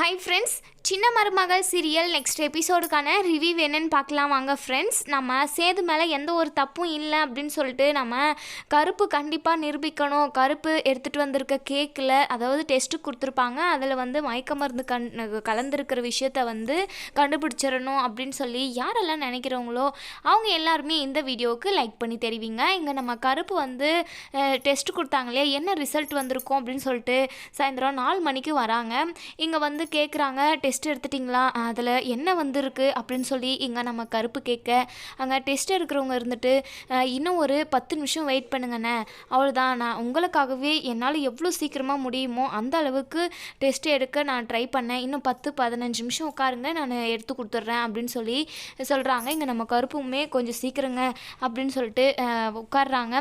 Hi friends சின்ன மருமகள் serial next எபிசோடுக்கான review என்னன்னு பார்க்கலாம். வாங்க ஃப்ரெண்ட்ஸ் நம்ம சேது மேலே எந்த ஒரு தப்பும் இல்லை அப்படின்னு சொல்லிட்டு நம்ம கருப்பு கண்டிப்பாக நிரூபிக்கணும். கருப்பு எடுத்துகிட்டு வந்திருக்க கேக்கில் அதாவது டெஸ்ட்டு கொடுத்துருப்பாங்க. அதில் வந்து மயக்க மருந்து கண் கலந்துருக்கிற விஷயத்த வந்து கண்டுபிடிச்சிடணும் அப்படின்னு சொல்லி யாரெல்லாம் நினைக்கிறவங்களோ அவங்க எல்லாருமே இந்த வீடியோவுக்கு லைக் பண்ணி தெரிவிங்க. இங்கே நம்ம கருப்பு வந்து டெஸ்ட்டு கொடுத்தாங்களே என்ன ரிசல்ட் வந்திருக்கும் அப்படின்னு சொல்லிட்டு சாயந்தரம் நாலு மணிக்கு வராங்க. இங்கே வந்து கேட்குறாங்க டெஸ்ட் எடுத்துட்டிங்களா? அதில் என்ன வந்திருக்கு? அப்படின்னு சொல்லி இங்கே நம்ம கருப்பு கேட்க அங்கே டெஸ்ட் எடுக்கிறவங்க இருந்துட்டு இன்னும் ஒரு பத்து நிமிஷம் வெயிட் பண்ணுங்கண்ணே. அவ்வளோதான் நான் உங்களுக்காகவே என்னால் எவ்வளோ சீக்கிரமாக முடியுமோ அந்த அளவுக்கு டெஸ்ட் எடுக்க நான் ட்ரை பண்ணேன். இன்னும் பத்து பதினஞ்சு நிமிஷம் உட்காருங்க. நான் எடுத்து கொடுத்துட்றேன். அப்படின்னு சொல்லி சொல்கிறாங்க இங்கே நம்ம கருப்புமே கொஞ்சம் சீக்கிரங்க அப்படின்னு சொல்லிட்டு உட்காடுறாங்க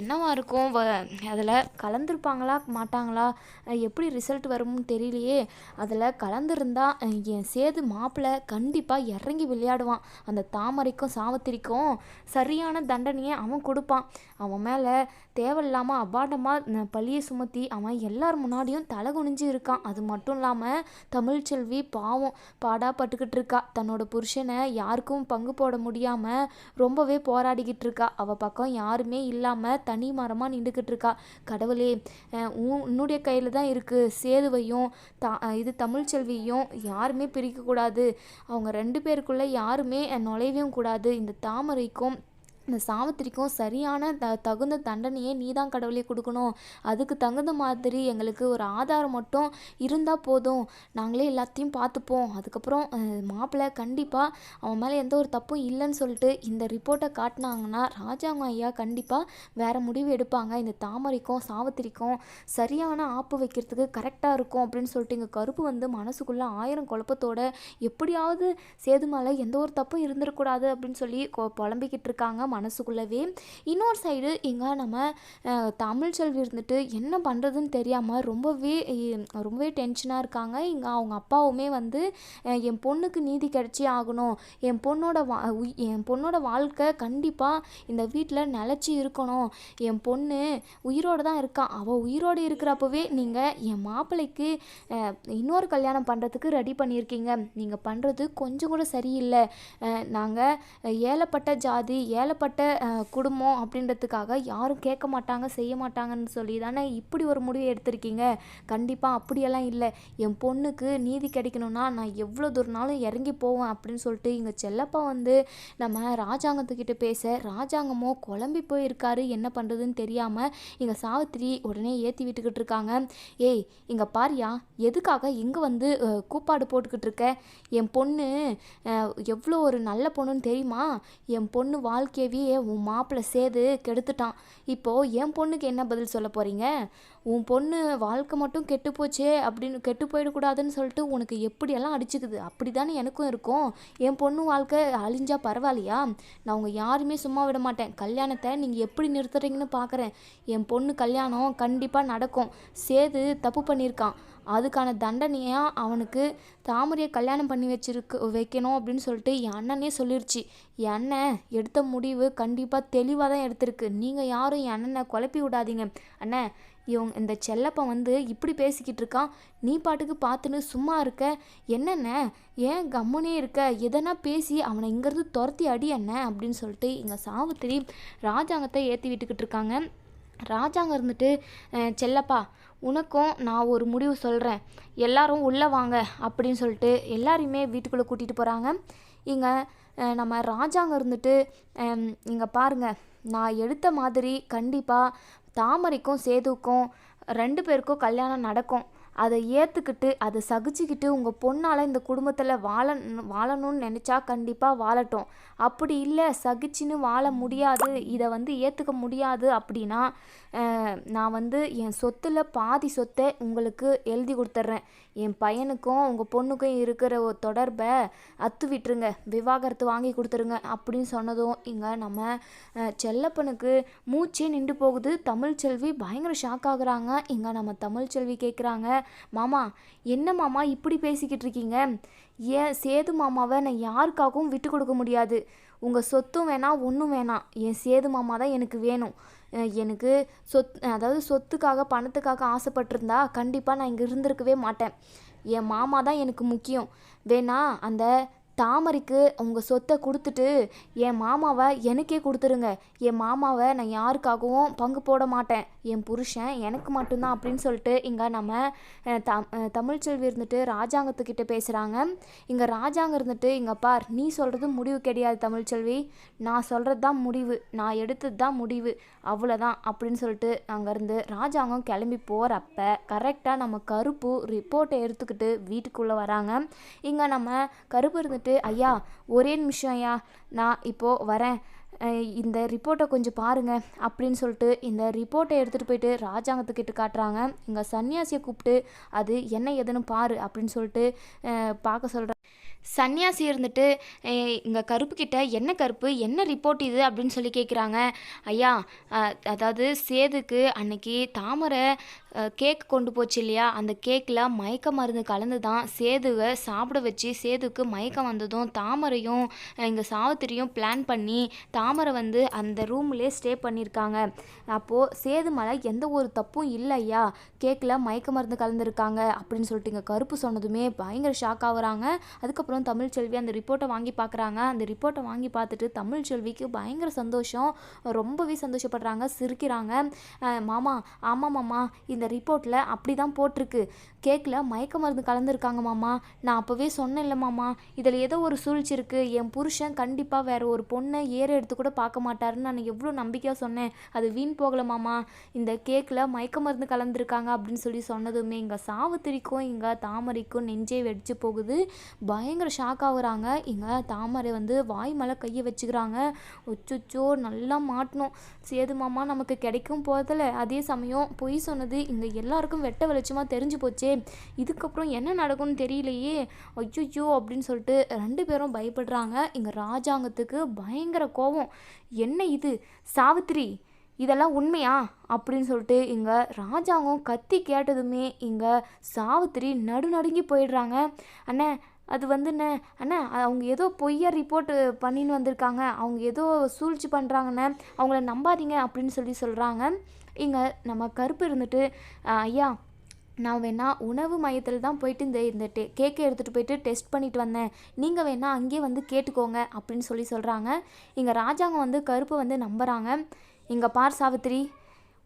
என்னவா இருக்கும்? அதில் கலந்துருப்பாங்களா? மாட்டாங்களா? எப்படி ரிசல்ட் வரும்னு தெரியலையே. அது அதில் கலந்துருந்தா என் சேது மாப்பிள்ளை கண்டிப்பாக இறங்கி விளையாடுவான். அந்த தாமரைக்கும் சாவத்திரிக்கும் சரியான தண்டனையை அவன் கொடுப்பான். அவன் மேலே தேவையில்லாமல் அபாண்டமாக பழியை சுமத்தி அவன் எல்லார் முன்னாடியும் தலை குனிஞ்சு இருக்கான். அது மட்டும் இல்லாமல் தமிழ்ச்செல்வி பாவம் பாடா பட்டுக்கிட்டு இருக்கா. தன்னோட புருஷனை யாருக்கும் பங்கு போட முடியாமல் ரொம்பவே போராடிக்கிட்டு இருக்கா. அவள் பக்கம் யாருமே இல்லாமல் தனி மரமாக நின்றுக்கிட்டு இருக்கா. கடவுளே உன் உன்னுடைய கையில் தான் இருக்குது சேதுவையும் தா இது வந்து தமிழ்ச்செல்வியும் யாருமே பிரிக்கக்கூடாது. அவங்க ரெண்டு பேருக்குள்ளே யாருமே நுழையவும் கூடாது. இந்த தாமரைக்கும் இந்த சாவித்திரிக்கும் சரியான த தகுந்த தண்டனையே நீ தான் கடவுளே கொடுக்கணும். அதுக்கு தகுந்த மாதிரி எங்களுக்கு ஒரு ஆதாரம் மட்டும் இருந்தால் போதும். நாங்களே எல்லாத்தையும் பார்த்துப்போம். அதுக்கப்புறம் மாப்பிள்ளை கண்டிப்பாக அவன் மேலே எந்த ஒரு தப்பும் இல்லைன்னு சொல்லிட்டு இந்த ரிப்போர்ட்டை காட்டினாங்கன்னா ராஜாங்க ஐயா கண்டிப்பாக வேறு முடிவு எடுப்பாங்க. இந்த தாமரைக்கும் சாவித்திரிக்கும் சரியான ஆப்பு வைக்கிறதுக்கு கரெக்டாக இருக்கும் அப்படின்னு சொல்லிட்டு இங்கே கருப்பு வந்து மனசுக்குள்ளே ஆயிரம் குழப்பத்தோட எப்படியாவது சேது மேலே எந்த ஒரு தப்பும் இருந்துடக்கூடாது அப்படின்னு சொல்லி கொ- புலம்பிக்கிட்டு இருக்காங்க மனசுக்குள்ளவே. இன்னொரு சைடு இங்கே நம்ம தமிழ் செல்வி இருந்துட்டு என்ன பண்ணுறதுன்னு தெரியாமல் ரொம்பவே ரொம்பவே டென்ஷனாக இருக்காங்க. இங்கே அவங்க அப்பாவுமே வந்து என் பொண்ணுக்கு நீதி கிடச்சி ஆகணும். என் பொண்ணோட வா என் பொண்ணோட வாழ்க்கை கண்டிப்பாக இந்த வீட்டில் நிலச்சி இருக்கணும். என் பொண்ணு உயிரோடு தான் இருக்கான் அவள் உயிரோடு இருக்கிறப்பவே நீங்கள் என் மாப்பிள்ளைக்கு இன்னொரு கல்யாணம் பண்ணுறதுக்கு ரெடி பண்ணியிருக்கீங்க. நீங்கள் பண்ணுறது கொஞ்சம் கூட சரியில்லை. நாங்கள் ஏழப்பட்ட ஜாதி ஏழப்பட்ட ஏகப்பட்ட குடும்பம் அப்படின்றதுக்காக யாரும் கேட்க மாட்டாங்க செய்ய மாட்டாங்கன்னு சொல்லி தானே இப்படி ஒரு முடிவு எடுத்திருக்கீங்க? கண்டிப்பாக அப்படியெல்லாம் இல்லை. என் பொண்ணுக்கு நீதி கிடைக்கணும்னா நான் எவ்வளோ தூரம்னாலும் இறங்கி போவேன் அப்படின்னு சொல்லிட்டு இங்கே செல்லப்பா வந்து நம்ம ராஜாங்கத்துக்கிட்ட பேச ராஜாங்கமோ குழம்பி போயிருக்காரு என்ன பண்ணுறதுன்னு தெரியாமல் இங்கே சாவித்திரி உடனே ஏற்றி விட்டுக்கிட்டு இருக்காங்க. ஏய் இங்கே பாரியா எதுக்காக இங்கே வந்து கூப்பாடு போட்டுக்கிட்டு இருக்க? என் பொண்ணு எவ்வளோ ஒரு நல்ல பொண்ணுன்னு தெரியுமா? என் பொண்ணு வாழ்க்கையை மனைவியை உன் மாப்பிள்ளை சேது கெடுத்துட்டான். இப்போது என் பொண்ணுக்கு என்ன பதில் சொல்ல போகிறீங்க உன் பொண்ணு வாழ்க்கை மட்டும் கெட்டு போச்சே அப்படின்னு கெட்டு போயிடக்கூடாதுன்னு சொல்லிட்டு உனக்கு எப்படியெல்லாம் அடிச்சுக்குது? அப்படி தானே எனக்கும் இருக்கும். என் பொண்ணு வாழ்க்கை அழிஞ்சா பரவாயில்லையா? நான் உங்கள் யாருமே சும்மா விட மாட்டேன். கல்யாணத்தை நீங்கள் எப்படி நிறுத்துறீங்கன்னு பார்க்குறேன் என் பொண்ணு கல்யாணம் கண்டிப்பாக நடக்கும். சேது தப்பு பண்ணியிருக்கான். அதுக்கான தண்டனையாக அவனுக்கு தாமரையை கல்யாணம் பண்ணி வச்சிருக்கு வைக்கணும் அப்படின்னு சொல்லிட்டு என் அண்ணனே சொல்லிருச்சு. என் அண்ணன் எடுத்த முடிவு கண்டிப்பாக தெளிவாக தான் எடுத்திருக்கு. நீங்கள் யாரும் என் அண்ணனை குழப்பி விடாதீங்க. அண்ணன் இவங்க இந்த செல்லப்பன் வந்து இப்படி பேசிக்கிட்டு இருக்கான். நீ பாட்டுக்கு பார்த்துன்னு சும்மா இருக்க. என்னென்ன ஏன் கம்முனே இருக்க? எதனா பேசி அவனை இங்கேருந்து துரத்தி அடி என்ன அப்படின்னு சொல்லிட்டு இங்கே சாவித்திரி ராஜாங்கத்தை ஏற்றி விட்டுக்கிட்டு இருக்காங்க. ராஜாங்க இருந்துட்டு செல்லப்பா உனக்கும் நான் ஒரு முடிவு சொல்கிறேன் எல்லாரும் உள்ளே வாங்க அப்படின்னு சொல்லிட்டு எல்லாரையுமே வீட்டுக்குள்ளே கூட்டிகிட்டு போகிறாங்க இங்கே நம்ம ராஜாங்க இருந்துட்டு இங்கே பாருங்கள் நான் எடுத்த மாதிரி கண்டிப்பாக தாமரைக்கும் சேதுக்கும் ரெண்டு பேருக்கும் கல்யாணம் நடக்கும். அதை ஏற்றுக்கிட்டு அதை சகிச்சுக்கிட்டு உங்கள் பொண்ணால் இந்த குடும்பத்தில் வாழ வாழணும்னு நினச்சா கண்டிப்பாக வாழட்டும். அப்படி இல்லை சகிச்சுன்னு வாழ முடியாது இதை வந்து ஏற்றுக்க முடியாது அப்படின்னா நான் வந்து என் சொத்தில் பாதி சொத்தை உங்களுக்கு எழுதி கொடுத்துட்றேன். என் பையனுக்கும் உங்கள் பொண்ணுக்கும் இருக்கிற ஒரு தொடர்பை அத்து விட்டுருங்க. விவாகரத்து வாங்கி கொடுத்துருங்க அப்படின்னு சொன்னதும் இங்கே நம்ம செல்லப்பனுக்கு மூச்சே நின்று போகுது. தமிழ்ச்செல்வி பயங்கர ஷாக் ஆகுறாங்க. இங்கே நம்ம தமிழ்ச்செல்வி கேட்குறாங்க மாமா என்ன மாமா இப்படி பேசிக்கிட்டு இருக்கீங்க? ஏன் சேது மாமாவை நான் யாருக்காகவும் விட்டு கொடுக்க முடியாது. உங்கள் சொத்தும் வேணாம் ஒன்றும் வேணாம். என் சேது மாமா தான் எனக்கு வேணும். எனக்கு சொத் அதாவது சொத்துக்காக பணத்துக்காக ஆசைப்பட்டிருந்தா கண்டிப்பாக நான் இங்கே இருந்திருக்கவே மாட்டேன். என் மாமா தான் எனக்கு முக்கியம். வேணா அந்த தாமரைக்கு உங்கள் சொத்தை கொடுத்துட்டு என் மாமாவை எனக்கே கொடுத்துருங்க. என் மாமாவை நான் யாருக்காகவும் பங்கு போட மாட்டேன். என் புருஷன் எனக்கு மட்டும்தான் அப்படின்னு சொல்லிட்டு இங்கே நம்ம தம் தமிழ்ச்செல்வி இருந்துட்டு ராஜாங்கத்துக்கிட்ட பேசுகிறாங்க இங்கே ராஜாங்க இருந்துட்டு இங்கே பார் நீ சொல்கிறது முடிவு கிடையாது தமிழ்ச்செல்வி நான் சொல்கிறது தான் முடிவு. நான் எடுத்தது தான் முடிவு. அவ்வளோதான் அப்படின்னு சொல்லிட்டு அங்கேருந்து ராஜாங்கம் கிளம்பி போகிறப்ப கரெக்டாக நம்ம கருப்பு ரிப்போர்ட்டை எடுத்துக்கிட்டு வீட்டுக்குள்ளே வராங்க. இங்கே நம்ம கருப்பு இருந்துட்டு ஐயா ஒரே நிமிஷம் ஐயா நான் இப்போது வரேன். இந்த ரிப்போர்ட்டை கொஞ்சம் பாருங்க அப்படின்னு சொல்லிட்டு இந்த ரிப்போர்ட்டை எடுத்துகிட்டு போயிட்டு ராஜாங்கத்துக்கிட்ட காட்டுறாங்க. இங்கே சன்னியாசியை கூப்பிட்டு அது என்ன எதுன்னு பாரு அப்படின்னு சொல்லிட்டு பார்க்க சொல்கிறேன் சன்னியாசி இருந்துட்டு இங்கே கருப்பு கிட்ட என்ன கருப்பு? என்ன ரிப்போர்ட் இது? அப்படின்னு சொல்லி கேட்குறாங்க ஐயா அதாவது சேதுக்கு அன்னைக்கு தாமரை கேக் கொண்டு போச்சு இல்லையா? அந்த கேக்கில் மயக்க மருந்து கலந்து தான் சேதுவை சாப்பிட வச்சு சேதுக்கு மயக்கம் வந்ததும் தாமரையும் இங்கே சாவித்திரியும் பிளான் பண்ணி தாமரை வந்து அந்த ரூம்லேயே ஸ்டே பண்ணியிருக்காங்க அப்போது சேது மேலே எந்த ஒரு தப்பும் இல்லை ஐயா. கேக்கில் மயக்க மருந்து கலந்துருக்காங்க. அப்படின்னு சொல்லிட்டு இங்கே கருப்பு சொன்னதுமே பயங்கர ஷாக் ஆகுறாங்க அதுக்கப்புறம் தமிழ்ச்செல்வி அந்த ரிப்போர்ட்டை வாங்கி பார்க்குறாங்க அந்த ரிப்போர்ட்டை வாங்கி பார்த்துட்டு தமிழ்ச்செல்விக்கு பயங்கர சந்தோஷம். ரொம்பவே சந்தோஷப்படுறாங்க சிரிக்கிறாங்க. மாமா ஆமாம் மாமா இந்த ரிப்போர்ட்டில் அப்படி தான் போட்டிருக்கு. கேக்கில் மயக்க மருந்து கலந்துருக்காங்க மாமா. நான் அப்போவே சொன்னேன் இல்லை மாமா இதில் ஏதோ ஒரு சூழ்ச்சி இருக்குது என் புருஷன் கண்டிப்பாக வேறு ஒரு பொண்ணை ஏற எடுத்து கூட பார்க்க மாட்டாருன்னு நான் எவ்வளோ நம்பிக்கையாக சொன்னேன். அது வீண் போகலை மாமா. இந்த கேக்கில் மயக்க மருந்து கலந்துருக்காங்க அப்படின்னு சொல்லி சொன்னதுமே இங்கே சாவுத்திரிக்கும் இங்கே தாமரைக்கும் நெஞ்சே வெடிச்சு போகுது. பயங்கர ஷாக் ஆகுறாங்க. இங்கே தாமரை வந்து வாய் மேலே கையை வச்சுக்கிறாங்க. ஒச்சுச்சோ நல்லா மாட்டணும். சேது மாமா நமக்கு கிடைக்கும் போதில் அதே சமயம் பொய் சொன்னது இங்கே எல்லாருக்கும் வெட்ட வெளிச்சமாக தெரிஞ்சு போச்சே. இதுக்கப்புறம் என்ன நடக்கும்னு தெரியலையே. ஐயோ அப்படின்னு சொல்லிட்டு ரெண்டு பேரும் பயப்படுறாங்க. இங்கே ராஜாங்கத்துக்கு பயங்கர கோபம் என்ன இது? சாவித்திரி இதெல்லாம் உண்மையா? அப்படின்னு சொல்லிட்டு இங்கே ராஜாங்கம் கத்தி கேட்டதுமே இங்கே சாவித்திரி நடுநடுங்கி போயிடுறாங்க. அண்ணே அது வந்துண்ணே அண்ணா அவங்க ஏதோ பொய்யா ரிப்போர்ட் பண்ணின்னு வந்திருக்காங்க. அவங்க ஏதோ சூழ்ச்சி பண்ணுறாங்கண்ணே அவங்கள நம்பாதீங்க அப்படின்னு சொல்லி சொல்கிறாங்க இங்கே நம்ம கருப்பு இருந்துட்டு ஐயா நான் வேணால் உணவு மையத்தில் தான் போயிட்டு இந்த இந்த டே கேக்கை எடுத்துகிட்டு போயிட்டு டெஸ்ட் பண்ணிட்டு வந்தேன். நீங்கள் வேணால் அங்கேயே வந்து கேட்டுக்கோங்க அப்படின்னு சொல்லி சொல்கிறாங்க இங்கே ராஜாங்கம் வந்து கருப்பை வந்து நம்புகிறாங்க இங்கே பார் சாவித்திரி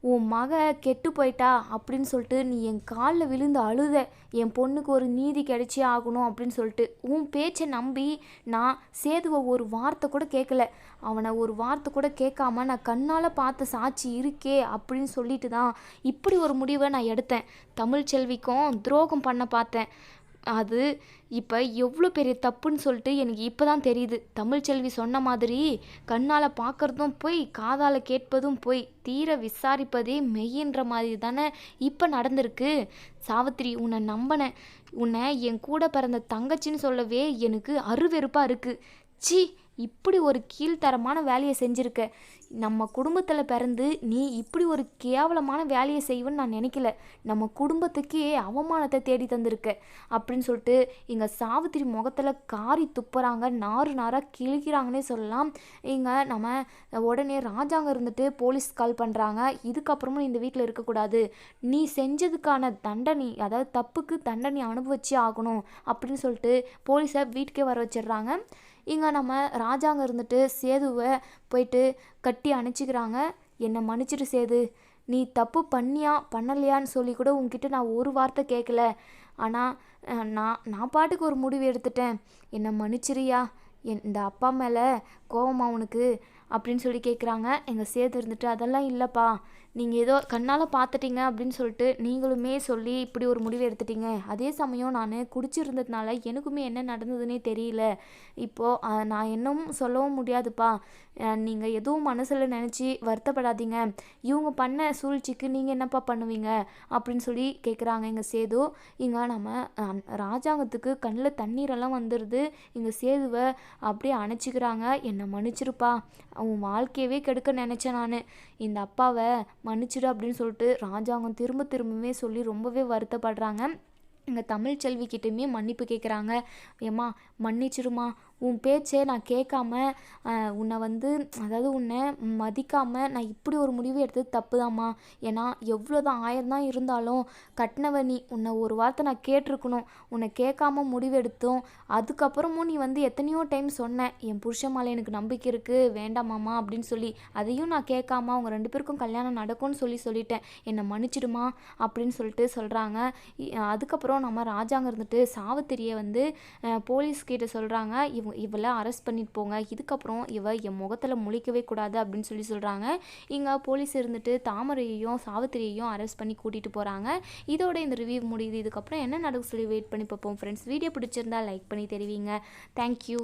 உன் மக கெட்டு போயிட்டா அப்படின்னு சொல்லிட்டு நீ என் காலில் விழுந்து அழுத. என் பொண்ணுக்கு ஒரு நீதி கிடைச்சே ஆகணும் அப்படின்னு சொல்லிட்டு. உன் பேச்சை நம்பி நான் சேதுவை ஒரு வார்த்தை கூட கேட்கல அவனை ஒரு வார்த்தை கூட கேட்காம நான் கண்ணால் பார்த்த சாட்சி இருக்கே அப்படின்னு சொல்லிட்டு தான் இப்படி ஒரு முடிவை நான் எடுத்தேன். தமிழ்ச்செல்விக்கும் துரோகம் பண்ண பார்த்தேன். அது இப்போ எவ்வளோ பெரிய தப்புன்னு சொல்லிட்டு எனக்கு இப்போ தான் தெரியுது தமிழ்ச்செல்வி சொன்ன மாதிரி கண்ணால் பார்க்கறதும் போய் காதால் கேட்பதும் போய் தீர விசாரிப்பதே மெய்யின்ற மாதிரி தானே இப்போ நடந்திருக்கு. சாவித்திரி உன்னை நம்பினேன் உன்னை என் கூட பிறந்த தங்கச்சின்னு சொல்லவே எனக்கு அருவெருப்பாக இருக்குது சி இப்படி ஒரு கீழ்த்தரமான வேலையை செஞ்சுருக்க. நம்ம குடும்பத்தில் பிறந்து நீ இப்படி ஒரு கேவலமான வேலையை செய்வேன்னு நான் நினைக்கல. நம்ம குடும்பத்துக்கே அவமானத்தை தேடி தந்திருக்க. அப்படின்னு சொல்லிட்டு இங்கே சாவித்திரி முகத்தில் காரி துப்புறாங்க. நாறு நாராக கிழிக்கிறாங்கன்னே சொல்லலாம். இங்கே நம்ம உடனே ராஜாங்க இருந்துட்டு போலீஸ் கால் பண்ணுறாங்க இதுக்கப்புறமும் நீ இந்த வீட்டில் இருக்கக்கூடாது. நீ செஞ்சதுக்கான தண்டனை அதாவது தப்புக்கு தண்டனை அனுபவிச்சே ஆகணும் அப்படின்னு சொல்லிட்டு போலீஸை வீட்டுக்கே வர வச்சிடுறாங்க. இங்கே நம்ம ராஜாங்க இருந்துட்டு சேதுவை போயிட்டு கட்டி அணைச்சிக்கிறாங்க என்னை மன்னிச்சிட்டு சேது. நீ தப்பு பண்ணியா பண்ணலையான்னு சொல்லி கூட உங்ககிட்ட நான் ஒரு வார்த்தை கேட்கல ஆனால் நான் நான் பாட்டுக்கு ஒரு முடிவு எடுத்துட்டேன். என்னை மன்னிச்சிரியா என் இந்த அப்பா மேலே கோவமா உனக்கு? அப்படின்னு சொல்லி கேட்குறாங்க எங்கள் சேது இருந்துட்டு அதெல்லாம் இல்லைப்பா. நீங்கள் ஏதோ கண்ணால் பார்த்துட்டீங்க அப்படின்னு சொல்லிட்டு நீங்களுமே சொல்லி இப்படி ஒரு முடிவு எடுத்துட்டீங்க. அதே சமயம் நான் குடிச்சிருந்ததுனால எனக்குமே என்ன நடந்ததுன்னே தெரியல. இப்போது நான் என்னவும் சொல்லவும் முடியாதுப்பா. நீங்கள் எதுவும் மனசில் நினச்சி வருத்தப்படாதீங்க. இவங்க பண்ண சூழ்ச்சிக்கு நீங்கள் என்னப்பா பண்ணுவீங்க? அப்படின்னு சொல்லி கேட்குறாங்க எங்கள் சேது. இங்கே நம்ம ராஜாங்கத்துக்கு கண்ணில் தண்ணீரெல்லாம் வந்துடுது இங்கே சேதுவை அப்படியே அணைச்சிக்கிறாங்க. என்னை மன்னிச்சிருப்பா. அவன் வாழ்க்கையவே கெடுக்க நினச்சேன் நான். இந்த அப்பாவை மன்னிச்சிடு அப்படின்னு சொல்லிட்டு ராஜாங்கம் திரும்ப திரும்பவே சொல்லி ரொம்பவே வருத்தப்படுறாங்க. எங்கள் தமிழ் செல்விக்கிட்டேயுமே மன்னிப்பு கேட்குறாங்க ஏம்மா மன்னிச்சிருமா உன் பேச்சே நான் கேட்காம உன்னை வந்து அதாவது உன்னை மதிக்காமல் நான் இப்படி ஒரு முடிவு எடுத்தது தப்பு தாம்மா ஏன்னா எவ்வளோ தான் ஆயிரம் தான் இருந்தாலும் கட்டினவ நீ உன்னை ஒரு வார்த்தை நான் கேட்டிருக்கணும். உன்னை கேட்காம முடிவெடுத்தோம். அதுக்கப்புறமும் நீ வந்து எத்தனையோ டைம் சொன்னேன் என் புருஷன் மேலே எனக்கு நம்பிக்கை இருக்குது வேண்டாமாம்மா அப்படின்னு சொல்லி அதையும் நான் கேட்காம அவங்க ரெண்டு பேருக்கும் கல்யாணம் நடக்கும்னு சொல்லி சொல்லிட்டேன். என்னை மன்னிச்சிடுமா அப்படின்னு சொல்லிட்டு சொல்கிறாங்க அதுக்கப்புறம் நம்ம ராஜாங்க இருந்துட்டு சாவித்திரியை வந்து போலீஸ் கிட்ட சொல்கிறாங்க இவ இவளை அரெஸ்ட் பண்ணிட்டு போங்க. இதுக்கப்புறம் இவ என் முகத்தில் முழிக்கவே கூடாது அப்படின்னு சொல்லி சொல்கிறாங்க இங்கே போலீஸ் இருந்துட்டு தாமரையையும் சாவித்திரியையும் அரெஸ்ட் பண்ணி கூட்டிகிட்டு போகிறாங்க இதோட இந்த ரிவ்யூ முடியுது. இதுக்கப்புறம் என்ன நடக்கும் சொல்லி வெயிட் பண்ணி பார்ப்போம் ஃப்ரெண்ட்ஸ் வீடியோ பிடிச்சிருந்தா லைக் பண்ணி தெரிவிங்க. தேங்க்யூ